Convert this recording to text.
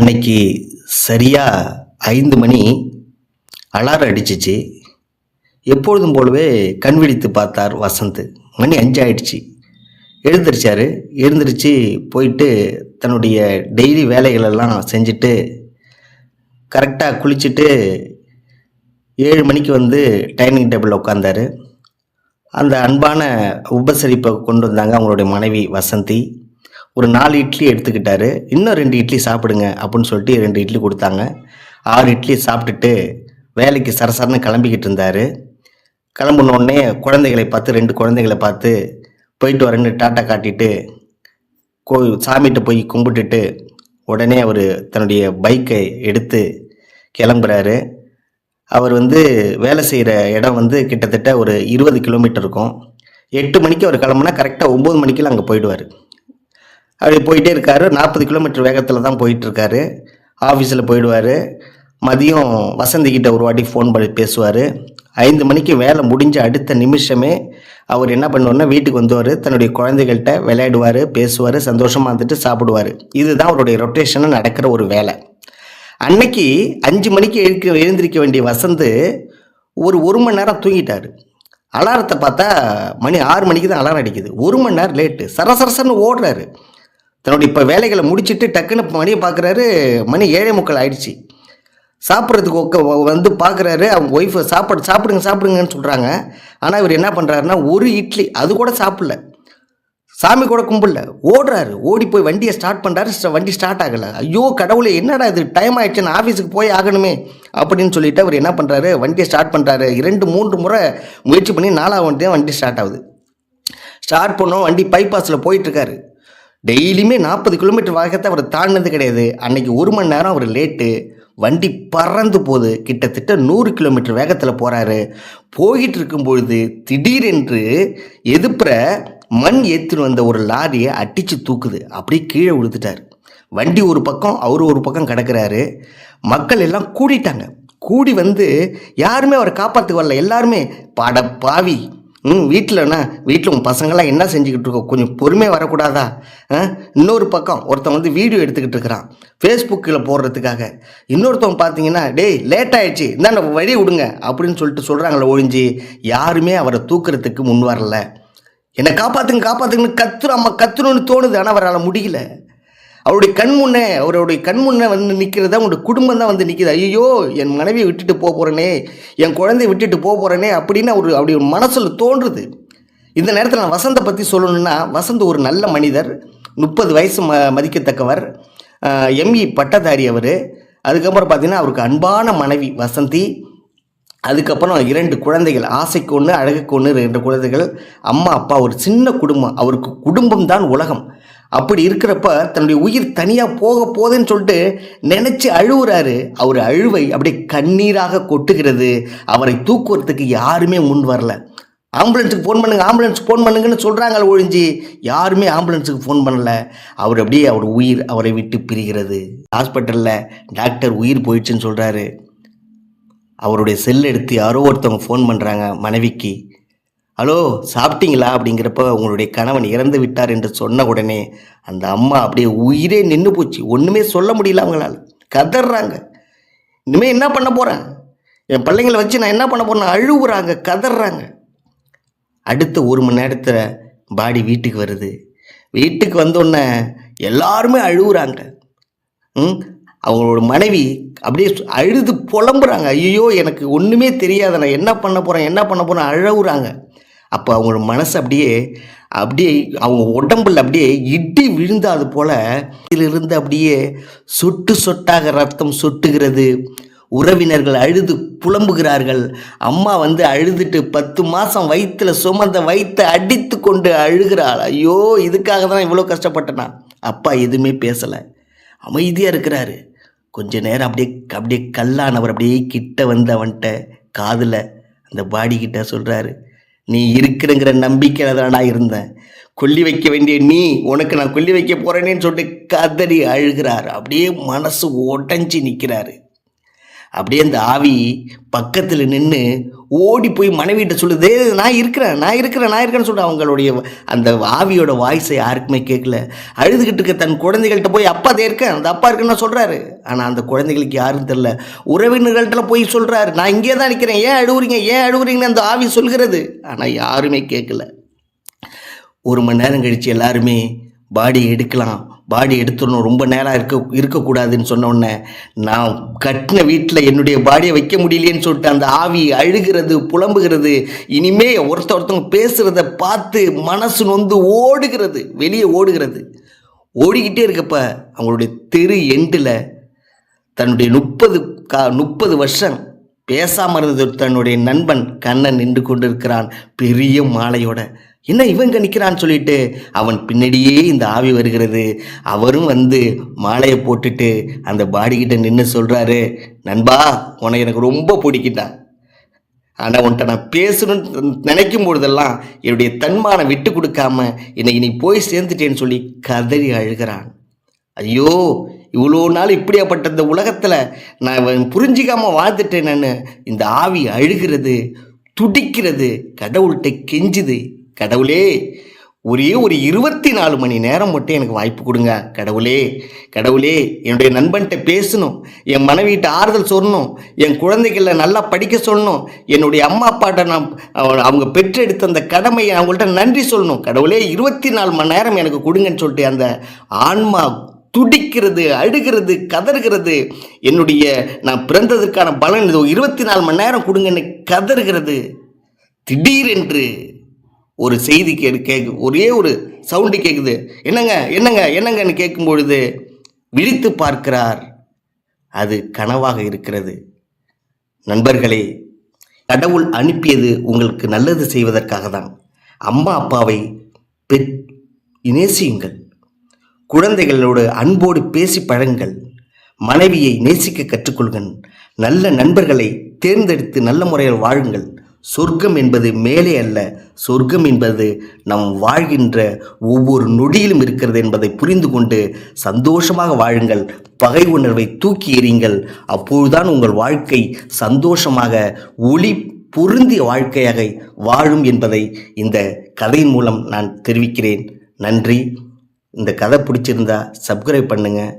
அன்னைக்கு சரியாக ஐந்து மணி அலாரம் அடிச்சிச்சு. எப்பொழுதும் போலவே கண் விழித்து பார்த்தார் வசந்த். மணி அஞ்சு ஆயிடுச்சு எழுந்திரிச்சாரு. எழுந்திரிச்சு போயிட்டு தன்னுடைய டெய்லி வேலைகளெல்லாம் செஞ்சுட்டு கரெக்டாக குளிச்சுட்டு ஏழு மணிக்கு வந்து டைனிங் டேபிளில் உட்காந்தார் அந்த அன்பான உபசரிப்பை கொண்டு வந்தாங்க அவங்களுடைய மனைவி வசந்தி. ஒரு நாலு இட்லி எடுத்துக்கிட்டாரு. இன்னும் ரெண்டு இட்லி சாப்பிடுங்க அப்படின்னு சொல்லிட்டு ரெண்டு இட்லி கொடுத்தாங்க. ஆறு இட்லி சாப்பிட்டுட்டு வேலைக்கு சரசரன்னு கிளம்பிக்கிட்டு இருந்தார். கிளம்புன உடனே குழந்தைகளை பார்த்து ரெண்டு குழந்தைகளை பார்த்து போயிட்டு வரேன்னு டாட்டா காட்டிட்டு கோ சாமிகிட்ட போய் கும்பிட்டுட்டு உடனே அவர் தன்னுடைய பைக்கை எடுத்து கிளம்புறாரு. அவர் வந்து வேலை செய்கிற இடம் வந்து கிட்டத்தட்ட ஒரு இருபது கிலோமீட்டர் இருக்கும். எட்டு மணிக்கு அவர் கிளம்புனா கரெக்டாக ஒம்பது மணிக்கெல்லாம் அங்கே போயிடுவார். அப்படி போயிட்டே இருக்காரு. நாற்பது கிலோமீட்டர் வேகத்தில் தான் போயிட்டு இருக்காரு ஆஃபீஸில் போயிடுவார். மதியம் வசந்தி கிட்ட ஒரு வாட்டி ஃபோன் பண்ணி பேசுவார். ஐந்து மணிக்கு வேலை முடிஞ்ச அடுத்த நிமிஷமே அவர் என்ன பண்ணுவார்னா வீட்டுக்கு வந்துவார் தன்னுடைய குழந்தைகள்கிட்ட விளையாடுவார் பேசுவார் சந்தோஷமாக இருந்துட்டு சாப்பிடுவார். இதுதான் அவருடைய ரொட்டேஷனாக நடக்கிற ஒரு வேலை. அன்னைக்கு அஞ்சு மணிக்கு எழுக்க எழுந்திருக்க வேண்டிய வசந்த் ஒரு ஒரு மணி நேரம் தூங்கிட்டாரு. அலாரத்தை பார்த்தா மணி ஆறு மணிக்கு தான் அலாரம் அடிக்குது. ஒரு மணி நேரம் லேட்டு சரசரசன்னு ஓடுறாரு. தன்னுடைய இப்போ வேலைகளை முடிச்சிட்டு டக்குன்னு மணியை பார்க்குறாரு மணி ஏழே முக்கால் ஆயிடுச்சு. சாப்பிட்றதுக்கு ஒக்க வந்து பார்க்குறாரு அவங்க ஒய்ஃபை சாப்பாடு சாப்பிடுங்க சாப்பிடுங்கன்னு சொல்கிறாங்க ஆனால் இவர் என்ன பண்ணுறாருன்னா ஒரு இட்லி அது கூட சாப்பிடல. சாமி கூட கும்பிடல. ஓடுறாரு. ஓடி போய் வண்டியை ஸ்டார்ட் பண்ணுறாரு வண்டி ஸ்டார்ட் ஆகலை. ஐயோ கடவுளே என்னடா இது? டைம் ஆயிடுச்சு நான் ஆஃபீஸுக்கு போய் ஆகணுமே. அப்படின்னு சொல்லிட்டு அவர் என்ன பண்ணுறாரு வண்டியை ஸ்டார்ட் பண்ணுறாரு இரண்டு மூன்று முறை முயற்சி பண்ணி நாலாவது வண்டி வண்டி ஸ்டார்ட் ஆகுது. ஸ்டார்ட் பண்ணோம் வண்டி பைபாஸில் போயிட்டுருக்காரு டெய்லியுமே நாற்பது கிலோமீட்டர் வேகத்தை அவர் தாண்டினது கிடையாது. அன்னைக்கு ஒரு மணி நேரம் அவர் லேட்டு வண்டி பறந்து போகுது. கிட்டத்தட்ட நூறு கிலோமீட்டர் வேகத்தில் போகிறாரு போயிட்டு இருக்கும்பொழுது திடீரென்று எதிர்ப்புற மண் ஏற்றின்னு வந்த ஒரு லாரியை அடித்து தூக்குது. அப்படியே கீழே விழுந்துட்டார். வண்டி ஒரு பக்கம் அவர் ஒரு பக்கம் கிடக்கிறாரு. மக்கள் எல்லாம் கூடிட்டாங்க. கூடி வந்து யாருமே அவரை காப்பாற்றுக்கு வரல எல்லாருமே பட பாவி ம் வீட்டிலண்ணா வீட்டில் உன் பசங்களாம் என்ன செஞ்சுக்கிட்டு இருக்கோம் கொஞ்சம் பொறுமையாக வரக்கூடாதா? ஆ? இன்னொரு பக்கம் ஒருத்தன் வந்து வீடியோ எடுத்துக்கிட்டு இருக்கிறான். ஃபேஸ்புக்கில் போடுறதுக்காக. இன்னொருத்தவங்க பார்த்தீங்கன்னா டேய் லேட் ஆயிடுச்சு. இந்தாண்ட வழி விடுங்க. அப்படின்னு சொல்லிட்டு சொல்கிறாங்களே ஒழிஞ்சு யாருமே அவரை தூக்குறதுக்கு முன் வரல. என்னை காப்பாற்றுங்க காப்பாற்றுங்கன்னு கத்துற அம்மா கத்துணுன்னு தோணுது. ஆனால் அவரால் முடியல. அவருடைய கண் முன்னே அவருடைய கண் முன்னே வந்து நிற்கிறது அவங்களுடைய குடும்பம் தான் வந்து நிற்கிது ஐயோ என் மனைவியை விட்டுட்டு போக போகிறேனே என் குழந்தைய விட்டுட்டு போக போகிறேனே அப்படின்னு அவர் அப்படி ஒரு மனசில் தோன்றுது. இந்த நேரத்தில் நான் வசந்தை பற்றி சொல்லணும்னா வசந்த் ஒரு நல்ல மனிதர் முப்பது வயசு ம மதிக்கத்தக்கவர். எம்இ பட்டதாரி அவர். அதுக்கப்புறம் பார்த்தீங்கன்னா அவருக்கு அன்பான மனைவி வசந்தி. அதுக்கப்புறம் இரண்டு குழந்தைகள் ஆசைக்கு ஒன்று அழகுக்கு ஒன்று ரெண்டு குழந்தைகள். அம்மா அப்பா ஒரு சின்ன குடும்பம். அவருக்கு குடும்பம் தான் உலகம். அப்படி இருக்கிறப்ப தன்னுடைய உயிர் தனியாக போக போதுன்னு சொல்லிட்டு நினச்சி அழுவுறாரு. அவர் அழுவை அப்படியே கண்ணீராக கொட்டுகிறது. அவரை தூக்குவரத்துக்கு யாருமே முன் வரல. ஆம்புலன்ஸுக்கு ஃபோன் பண்ணுங்க ஆம்புலன்ஸ் ஃபோன் பண்ணுங்கன்னு சொல்கிறாங்க ஒழிஞ்சு யாருமே ஆம்புலன்ஸுக்கு ஃபோன் பண்ணல. அவர் அப்படியே அவர் உயிர் அவரை விட்டு பிரிகிறது. ஹாஸ்பிட்டலில் டாக்டர் உயிர் போயிடுச்சுன்னு சொல்கிறாரு அவருடைய செல் எடுத்து யாரோ ஒருத்தவங்க ஃபோன் பண்ணுறாங்க மனைவிக்கு. ஹலோ சாப்பிட்டீங்களா? அப்படிங்கிறப்ப உங்களுடைய கணவன் இறந்து விட்டார் என்று சொன்ன உடனே அந்த அம்மா அப்படியே உயிரே நின்று போச்சு. ஒன்றுமே சொல்ல முடியல அவங்களால. கதறாங்க இனிமேல் என்ன பண்ண போகிறேன் என் பிள்ளைங்களை வச்சு நான் என்ன பண்ண போறேன் அழுவுறாங்க கதறாங்க அடுத்த ஒரு மணி நேரத்தில் பாடி வீட்டுக்கு வருது. வீட்டுக்கு வந்தோடனே எல்லாருமே அழுவுறாங்க. ம்? அவங்களோட மனைவி அப்படியே அழுது புலம்புறாங்க. ஐயோ எனக்கு ஒன்றுமே தெரியாது. நான் என்ன பண்ண போகிறேன் என்ன பண்ண போகிறேன் அழுவுறாங்க. அப்போ அவங்களோட மனசு அப்படியே அப்படியே அவங்க உடம்புல அப்படியே இடி விழுந்தாது போல இதிலிருந்து அப்படியே சொட்டு சொட்டாக ரத்தம் சொட்டுகிறது. உறவினர்கள் அழுது புலம்புகிறார்கள். அம்மா வந்து அழுதுட்டு பத்து மாதம் வயிற்றுல சுமந்த வயிற்றை அடித்து கொண்டு அழுகிறாள். ஐயோ இதுக்காக தான் இவ்வளோ கஷ்டப்பட்டேனா? அப்பா எதுவுமே பேசலை. அமைதியாக இருக்கிறாரு. கொஞ்ச நேரம் அப்படியே அப்படியே கல்லானவர் அப்படியே கிட்ட வந்து அவன்கிட்ட காதில் அந்த பாடி கிட்ட சொல்கிறாரு நீ இருக்கிறங்கிற நம்பிக்கையில் தான் நான் இருந்தேன். கொல்லி வைக்க வேண்டிய நீ உனக்கு நான் கொல்லி வைக்க போகிறேனேன்னு சொல்லிட்டு கதறி அழுகிறார். அப்படியே மனசு உடஞ்சி நிற்கிறாரு. அப்படியே அந்த ஆவி பக்கத்தில் நின்று ஓடி போய் மனைவிட்ட சொல்லுது நான் இருக்கிறேன் நான் இருக்கிறேன் நான் இருக்கிறேன்னு சொல்லிட்டு அவங்களுடைய அந்த ஆவியோட வாய்ஸை யாருக்குமே கேட்கல. அழுதுகிட்டு இருக்க தன் குழந்தைகள்கிட்ட போய் அப்பா அதே இருக்கேன் அந்த அப்பா இருக்குன்னு சொல்கிறாரு ஆனால் அந்த குழந்தைகளுக்கு யாரும் தெரில உறவினர்கள்ட்ட போய் சொல்கிறாரு நான் இங்கே தான் நிற்கிறேன் ஏன் அழுவுறீங்க ஏன் அழுவுறீங்கன்னு அந்த ஆவி சொல்கிறது? ஆனால் யாருமே கேட்கல. ஒரு மணி நேரம் கழித்து எல்லாருமே பாடி எடுக்கலாம் பாடி எடுத்துடணும் ரொம்ப நேரம் இருக்க இருக்கக்கூடாதுன்னு சொன்ன உடனே நான் கட்டின வீட்டில் என்னுடைய பாடியை வைக்க முடியலையேன்னு சொல்லிட்டு அந்த ஆவி அழுகிறது புலம்புகிறது இனிமே ஒருத்த ஒருத்தவங்க பேசுகிறத பார்த்து மனசு நொந்து ஓடுகிறது வெளியே ஓடுகிறது. ஓடிக்கிட்டே இருக்கப்ப அவங்களுடைய தெரு எண்டில் தன்னுடைய முப்பது கா முப்பது வருஷம் பேசாமல் இருந்தது தன்னுடைய நண்பன் கண்ணன் நின்று கொண்டிருக்கிறான் பெரிய மாலையோட. என்ன இவங்க நிற்கிறான்னு சொல்லிட்டு? அவன் பின்னாடியே இந்த ஆவி வருகிறது. அவரும் வந்து மாலையை போட்டுட்டு அந்த பாடிக்கிட்ட நின்று சொல்கிறாரு நண்பா உனக்கு எனக்கு ரொம்ப பிடிக்கிட்டான் ஆனால் உன்கிட்ட நான் பேசணும்னு நினைக்கும் பொழுதெல்லாம் என்னுடைய தன்மானை விட்டு கொடுக்காம இன்னைக்கு நீ போய் சேர்ந்துட்டேன்னு சொல்லி கதறி அழுகிறான். ஐயோ இவ்வளோ நாள் இப்படியாப்பட்ட இந்த உலகத்தில் நான் புரிஞ்சிக்காமல் புரிஞ்சிக்காம வாழ்ந்துட்டேன் நான் இந்த ஆவி அழுகிறது துடிக்கிறது கடவுள்கிட்ட கெஞ்சுது. கடவுளே ஒரே ஒரு இருபத்தி நாலு மணி நேரம் மட்டும் எனக்கு வாய்ப்பு கொடுங்க. கடவுளே கடவுளே என்னுடைய நண்பன்கிட்ட பேசணும் என் மனைவிட்ட ஆறுதல் சொல்லணும் என் குழந்தைகளை நல்லா படிக்க சொல்லணும் என்னுடைய அம்மா அப்பாட்ட நான் அவங்க பெற்றெடுத்த அந்த கடமையை அவங்கள்ட்ட நன்றி சொல்லணும். கடவுளே இருபத்தி நாலு மணி நேரம் எனக்கு கொடுங்கன்னு சொல்லிட்டு அந்த ஆன்மா துடிக்கிறது அழுகிறது கதறுகிறது என்னுடைய நான் பிறந்ததற்கான பலன் இது இருபத்தி நாலு மணி நேரம் கொடுங்கன்னு கதறுகிறது. திடீரென்று ஒரு செய்தி கே கேக்கு ஒரே ஒரு சவுண்டு கேட்குது என்னங்க என்னங்க என்னங்கன்னு கேட்கும் பொழுது விழித்து பார்க்கிறார். அது கனவாக இருக்கிறது. நண்பர்களே கடவுள் அனுப்பியது உங்களுக்கு நல்லது செய்வதற்காக தான் அம்மா அப்பாவை பெற் நேசியுங்கள். குழந்தைகளோடு அன்போடு பேசி பழங்கள் மனைவியை நேசிக்க கற்றுக்கொள்கள் நல்ல நண்பர்களை தேர்ந்தெடுத்து நல்ல முறையில் வாழுங்கள். சொர்க்கம் என்பது மேலே அல்ல. சொர்க்கம் என்பது நம் வாழ்கின்ற ஒவ்வொரு நொடியிலும் இருக்கிறது என்பதை புரிந்து கொண்டு சந்தோஷமாக வாழுங்கள். பகை உணர்வை தூக்கி எறியுங்கள். அப்பொழுதுதான் உங்கள் வாழ்க்கை சந்தோஷமாக ஒளி பொருந்திய வாழ்க்கையாக வாழும் என்பதை இந்த கதையின் மூலம் நான் தெரிவிக்கிறேன். நன்றி. இந்த கதை பிடிச்சிருந்தா சப்ஸ்கிரைப் பண்ணுங்கள்